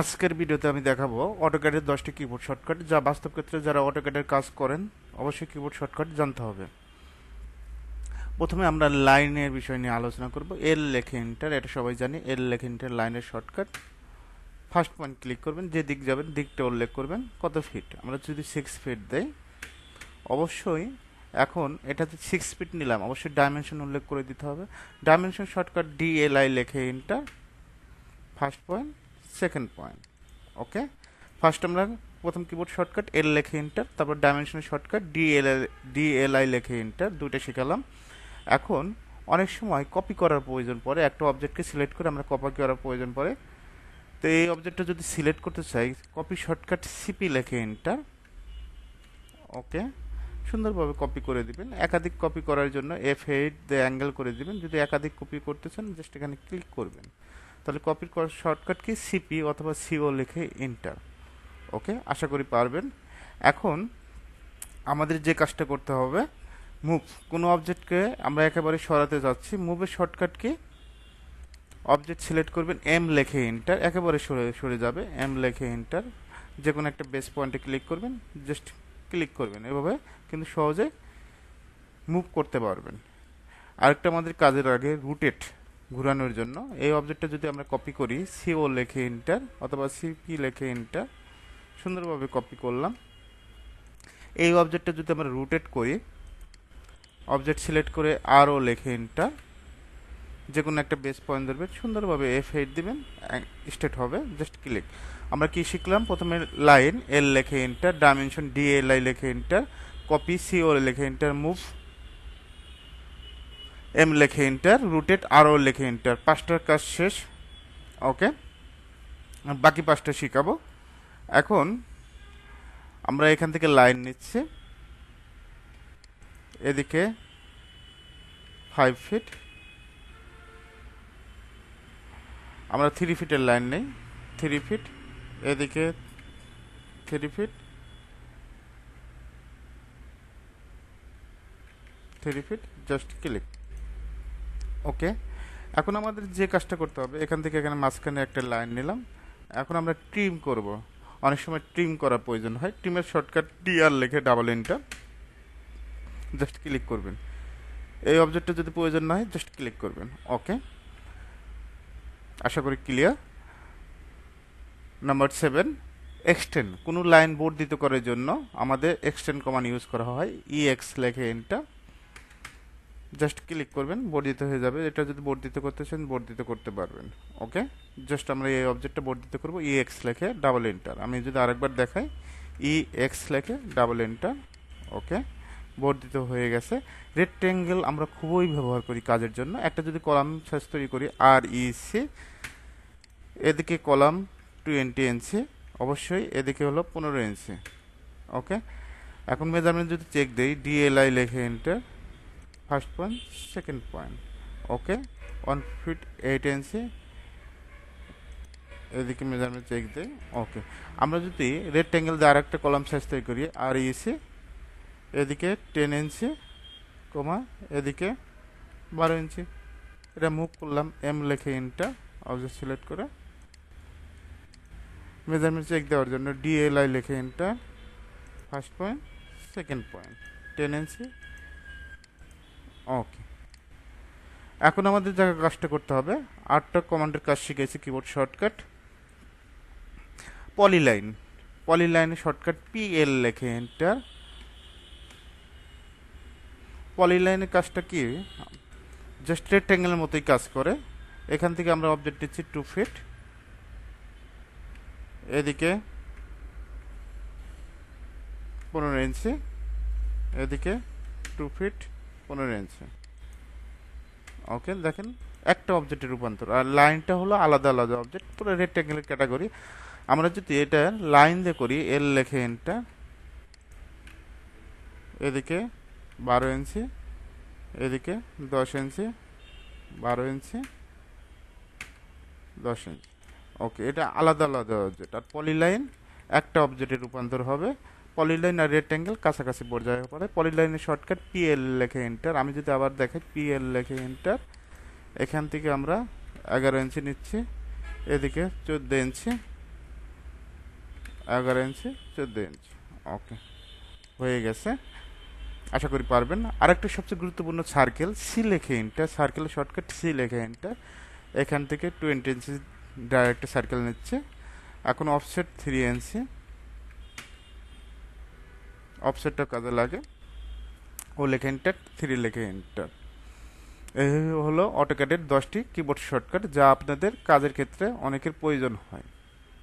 আজকের ভিডিওতে আমি দেখাবো অটোক্যাডের দশটি কিবোর্ড শর্টকাট যা বাস্তব ক্ষেত্রে যারা অটোক্যাডের কাজ করেন, অবশ্যই কিবোর্ড শর্টকাট জানতে হবে। প্রথমে আমরা লাইনের বিষয় নিয়ে আলোচনা করব। এল লেখে এন্টার এটা সবাই জানি এল লেখে এন্টার লাইনের শর্টকাট ফার্স্ট পয়েন্ট ক্লিক করবেন, যে দিক যাবেন, দিকটা উল্লেখ করবেন, কত ফিট আমরা যদি সিক্স ফিট দেই, অবশ্যই এখন এটাতে সিক্স ফিট নিলাম, অবশ্যই ডাইমেনশন উল্লেখ করে দিতে হবে। ডাইমেনশন শর্টকাট ডিএলআই লেখে enter first point second point, okay? First আমরা প্রথম কিবোর্ড শর্টকাট এল লেখে ইন্টার তারপর ডাইমেনশনের শর্টকাট ডিএল ডিএলআই লেখে ইন্টার দুইটা শিখালাম। এখন অনেক সময় কপি করার প্রয়োজন পড়ে, একটা অবজেক্টকে সিলেক্ট করে আমরা কপি করার প্রয়োজন পড়ে। তো এই অবজেক্টটা যদি সিলেক্ট করতে চাই কপি শর্টকাট সিপি লেখে এন্টার ওকে? সুন্দরভাবে কপি করে দিবেন। একাধিক কপি করার জন্য এফ এইট দিয়ে অ্যাঙ্গেল করে দিবেন। যদি একাধিক কপি করতে চান জাস্ট এখানে ক্লিক করবেন। তাহলে কপির শর্টকাট কি? সিপি অথবা সিও লিখে এন্টার ওকে আশা করি পারবেন। এখন আমাদের যে কাজটা করতে হবে মুভ কোনো অবজেক্টকে আমরা একেবারে সরাতে যাচ্ছি। মুভের শর্টকাট কি? অবজেক্ট সিলেক্ট করবেন এম লেখে এন্টার একেবারে সরে সরে যাবে। এম লেখে এন্টার যে কোনো একটা বেস পয়েন্টে ক্লিক করবেন জাস্ট ক্লিক করবেন। এভাবে কিন্তু সহজে মুভ করতে পারবেন। আরেকটা আমাদের কাজের আগে রুটেট ঘুরানোর জন্য। এই অবজেক্টটা যদি আমরা কপি করি সিও লেখে এন্টার অথবা সিপি লেখে এন্টার সুন্দরভাবে কপি করলাম। এই অবজেক্টটা যদি আমরা রুটেট করি অবজেক্ট সিলেক্ট করে আরও লেখে এন্টার যে কোনো একটা বেস পয়েন্ট ধরবেন সুন্দরভাবে এফ এইট দিবেন স্টেট হবে জাস্ট ক্লিক আমরা কি শিখলাম? প্রথমে লাইন এল লেখে এন্টার ডাইমেনশন ডিএলআই লেখে এন্টার কপি সিও লেখে এন্টার মুভ এম লেখে এন্টার রুটেট আরও লেখে এন্টার পাঁচটার কাজ শেষ। ওকে বাকি পাঁচটা শিখাবো। এখন আমরা এখান থেকে লাইন নিচ্ছি। এদিকে ফাইভ ফিট আমরা থ্রি ফিটের লাইন নেই। থ্রি ফিট এদিকে three feet three feet just click okay? এখন আমাদের যে কাজটা করতে হবে, এখান থেকে এখানে মাঝখানে একটা লাইন নিলাম। এখন আমরা ট্রিম করব। অনেক সময় ট্রিম করার প্রয়োজন হয়। ট্রিমের শর্টকাট টিআর লিখে ডাবল এন্টার জাস্ট ক্লিক করবেন। এই অবজেক্টটা যদি প্রয়োজন না হয় জাস্ট ক্লিক করবেন। ওকে? আশা করি ক্লিয়ার নাম্বার সেভেন এক্সটেন্ড কোনো লাইন বর্ধিত করার জন্য আমাদের এক্সটেন্ড কমান ইউজ করা হয়। ই এক্স লেখে এন্টার জাস্ট ক্লিক করবেন, বর্ধিত হয়ে যাবে। এটা যদি বর্ধিত করতে চান, বর্ধিত করতে পারবেন। ওকে জাস্ট আমরা এই অবজেক্টটা বর্ধিত করব ই এক্স লেখে ডাবল এন্টার আমি যদি আরেকবার দেখাই ই এক্স লেখে ডাবল এন্টার ওকে বর্ধিত হয়ে গেছে। রেক্টেঙ্গেল আমরা খুবই ব্যবহার করি কাজের জন্য। একটা যদি কলাম সাইজ তৈরি করি আর ই সি এদিকে কলাম টোয়েন্টি ইঞ্চি অবশ্যই এদিকে হলো পনেরো ইঞ্চি ওকে এখন মেজারমেন্ট যদি চেক দিই ডিএলআই লেখে enter first point second point okay one feet eight inch এদিকে মেজারমেন্ট চেক দিই ওকে আমরা যদি রেক্টেঙ্গেল দিয়ে আরেকটা কলাম সাইজ তৈরি করি, আর ইসি এদিকে টেন ইঞ্চি কমা এদিকে বারো ইঞ্চি এটা মুভ করলাম এম লেখে ইনটা অবজেক্ট সিলেক্ট করে মেজারমেন্ট চেক দেওয়ার জন্য ডিএলআই লেখে enter first point second point ten inch okay এখন আমাদের জায়গায় কাজটা করতে হবে। আটটা কমান্ডের কাজ শিখেছি কিবোর্ড শর্টকাট পলিলাইন পলিলাইনের শর্টকাট পিএল লেখে এন্টার পলিলাইনের কাজটা কি? জাস্ট রেক্ট্যাঙ্গেলের মতোই কাজ করে। এখান থেকে আমরা অবজেক্ট দিচ্ছি টু ফিট এদিকে পনেরো ইঞ্চি এদিকে টু ফিট পনেরো ইঞ্চি ওকে দেখেন, একটা অবজেক্টের রূপান্তর। আর লাইনটা হলো আলাদা আলাদা অবজেক্ট পুরো রেক্ট্যাঙ্গেলের ক্যাটাগরি আমরা যদি এটা লাইন দিয়ে করি এল লেখে এনটা এদিকে বারো ইঞ্চি এদিকে দশ ইঞ্চি বারো ইঞ্চি দশ ইঞ্চি ওকে এটা আলাদা আলাদা অবজেক্ট আর পলিলাইন একটা অবজেক্টে রূপান্তর হবে পলিলাইন আর রেক্ট্যাঙ্গেল কাছাকাছি পর্যায়ে পড়ে। পলিলাইনের শর্টকাট পিএল লেখে এন্টার আমি যদি আবার দেখাই পিএল লেখে এন্টার এখান থেকে আমরা এগারো ইঞ্চি নিচ্ছি। এদিকে চোদ্দ ইঞ্চি এগারো ইঞ্চি চোদ্দ ইঞ্চি ওকে হয়ে গেছে। আশা করি পারবেন। আরেকটা সবচেয়ে গুরুত্বপূর্ণ সার্কেল সি লেখে ইন্টার সার্কেলের শর্টকাট সি লেখে ইন্টার এখান থেকে টোয়েন্টি ইঞ্চি ডাইরেক্ট সার্কেল নিচ্ছে। এখন অফসেট থ্রি ইঞ্চি অফসেটটা কাজে লাগে। ও লেখে এন্টার থ্রি লেখে এন্টার এই হলো অটোক্যাডের দশটি কিবোর্ড শর্টকাট যা আপনাদের কাজের ক্ষেত্রে অনেকের প্রয়োজন হয়।